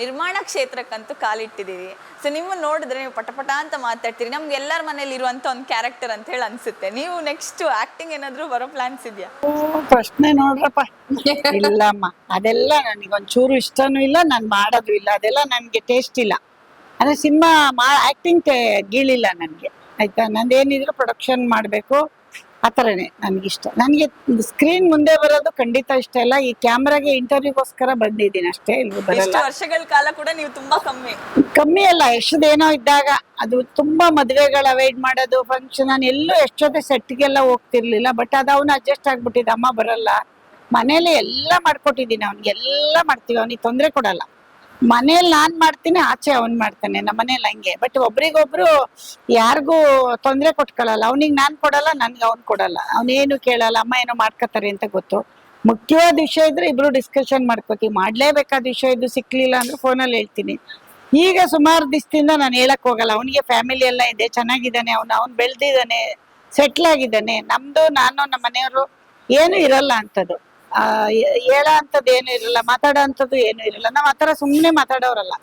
ನಿರ್ಮಾಣ ಕ್ಷೇತ್ರಕ್ಕಂತೂ ಕಾಲಿಟ್ಟಿದ್ದೀವಿ. ಸೊ ನಿಮ್ಮ ನೋಡಿದ್ರೆ ನೀವು ಪಟಪಟ ಅಂತ ಮಾತಾಡ್ತೀರಿ. ನಮ್ಗೆ ಎಲ್ಲರ ಮನೇಲಿ ಇರುವಂತ ಒಂದು ಕ್ಯಾರೆಕ್ಟರ್ ಅಂತ ಹೇಳಿ ಅನ್ಸುತ್ತೆ. ನೀವು ನೆಕ್ಸ್ಟ್ ಆಕ್ಟಿಂಗ್ ಏನಾದ್ರು ಬರೋ ಪ್ಲಾನ್ಸ್ ಇದೆಯಾ? ಪ್ರಶ್ನೆ ನೋಡ್ರಪ್ಪ. ಇಲ್ಲಮ್ಮ, ಅದೆಲ್ಲ ನನಗೆ ಒಂಚೂರು ಇಷ್ಟನೂ ಇಲ್ಲ, ನಾನು ಮಾಡೋದು ಇಲ್ಲ. ಅದೆಲ್ಲ ನನಗೆ ಟೇಸ್ಟ್ ಇಲ್ಲ. ಅಂದ್ರೆ ಸಿನಿಮಾ ಆಕ್ಟಿಂಗ್ ಗೀಳಿಲ್ಲ ನನಗೆ. ಆಯ್ತಾ? ನಂದೇನಿದ್ರು ಪ್ರೊಡಕ್ಷನ್ ಮಾಡಬೇಕು. ಆ ಥರನೇ ನನಗಿಷ್ಟ. ನನಗೆ ಸ್ಕ್ರೀನ್ ಮುಂದೆ ಬರೋದು ಖಂಡಿತ ಇಷ್ಟ ಇಲ್ಲ. ಈ ಕ್ಯಾಮ್ರಾಗೆ ಇಂಟರ್ವ್ಯೂಗೋಸ್ಕರ ಬಂದಿದ್ದೀನಿ ಅಷ್ಟೇ ಇಲ್ಲಿ ಬರಲ್ಲ. ವರ್ಷಗಳ ಕಾಲ ಕೂಡ ನೀವು ತುಂಬಾ ಕಮ್ಮಿ. ಕಮ್ಮಿ ಅಲ್ಲ ಎಷ್ಟದೇನೋ ಇದ್ದಾಗ ಅದು ತುಂಬಾ ಮದ್ವೆಗಳ ಅವಾಯ್ಡ್ ಮಾಡೋದು ಫಂಕ್ಷನ್ ನಾನು ಎಲ್ಲೂ ಎಷ್ಟೊತ್ತೆ ಸೆಟ್ ಸೆಟ್ಗೆಲ್ಲ ಹೋಗ್ತಿರ್ಲಿಲ್ಲ ಬಟ್ ಅದು ಅವನು ಅಡ್ಜಸ್ಟ್ ಆಗ್ಬಿಟ್ಟಿದ್ದ ಅಮ್ಮ ಬರಲ್ಲ. ಮನೇಲಿ ಎಲ್ಲ ಮಾಡ್ಕೊಟ್ಟಿದ್ದೀನಿ ಅವ್ನಿಗೆ ಎಲ್ಲ ಮಾಡ್ತೀವಿ ಅವ್ನಿಗೆ ತೊಂದರೆ ಕೊಡಲ್ಲ. ಮನೇಲಿ ನಾನ್ ಮಾಡ್ತೀನಿ, ಆಚೆ ಅವನ್ ಮಾಡ್ತಾನೆ ನಮ್ಮ ಮನೇಲಿ ಹಂಗೆ. ಬಟ್ ಒಬ್ರಿಗೊಬ್ರು ಯಾರಿಗೂ ತೊಂದರೆ ಕೊಟ್ಕೊಳ್ಳಲ್ಲ ಅವ್ನಿಗೆ ನಾನ್ ಕೊಡಲ್ಲ, ನನ್ಗೆ ಅವ್ನ್ ಕೊಡಲ್ಲ. ಅವನೇನು ಕೇಳಲ್ಲ, ಅಮ್ಮ ಏನೋ ಮಾಡ್ಕೋತಾರೆ ಅಂತ ಗೊತ್ತು. ಮುಖ್ಯವಾದ ವಿಷಯ ಇದ್ರೆ ಇಬ್ರು ಡಿಸ್ಕಷನ್ ಮಾಡ್ಕೋತೀವಿ ಮಾಡ್ಲೇಬೇಕಾದ ವಿಷಯ ಇದು ಸಿಕ್ಲಿಲ್ಲ ಅಂದ್ರೆ ಫೋನಲ್ಲಿ ಹೇಳ್ತೀನಿ. ಈಗ ಸುಮಾರು ದಿವಸದಿಂದ ನಾನು ಹೇಳಕ್ ಹೋಗಲ್ಲ. ಅವನಿಗೆ ಫ್ಯಾಮಿಲಿ ಎಲ್ಲ ಇದೆ, ಚೆನ್ನಾಗಿದ್ದಾನೆ ಅವ್ನು. ಅವ್ನು ಬೆಳೆದಿದ್ದಾನೆ ಸೆಟ್ಲ್ ಆಗಿದ್ದಾನೆ. ನಮ್ದು, ನಾನು ನಮ್ಮ ಮನೆಯವರು ಏನು ಇರಲ್ಲ ಅಂತದ್ದು ಆ ಹೇಳೋ ಏನು ಇರಲ್ಲ ಮಾತಾಡೋ ಅಂಥದ್ದು ಏನು ಇರಲ್ಲ. ನಾವು ಆತರ ಸುಮ್ಮನೆ ಮಾತಾಡೋರಲ್ಲ.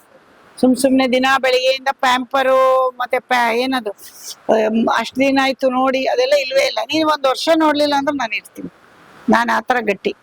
ಸುಮ್ ಸುಮ್ನೆ ದಿನ ಬೆಳಿಗ್ಗೆಯಿಂದ ಪ್ಯಾಂಪರು ಮತ್ತೆ ಪ್ಯಾ, ಏನದು ಅಷ್ಟು ದಿನ ಆಯ್ತು ನೋಡಿ ಅದೆಲ್ಲ ಇಲ್ವೇ ಇಲ್ಲ. ನೀನು ಒಂದ್ ವರ್ಷ ನೋಡ್ಲಿಲ್ಲ ಅಂದ್ರೆ ನಾನು ಇರ್ತೀನಿ. ನಾನು ಆತರ ಗಟ್ಟಿ.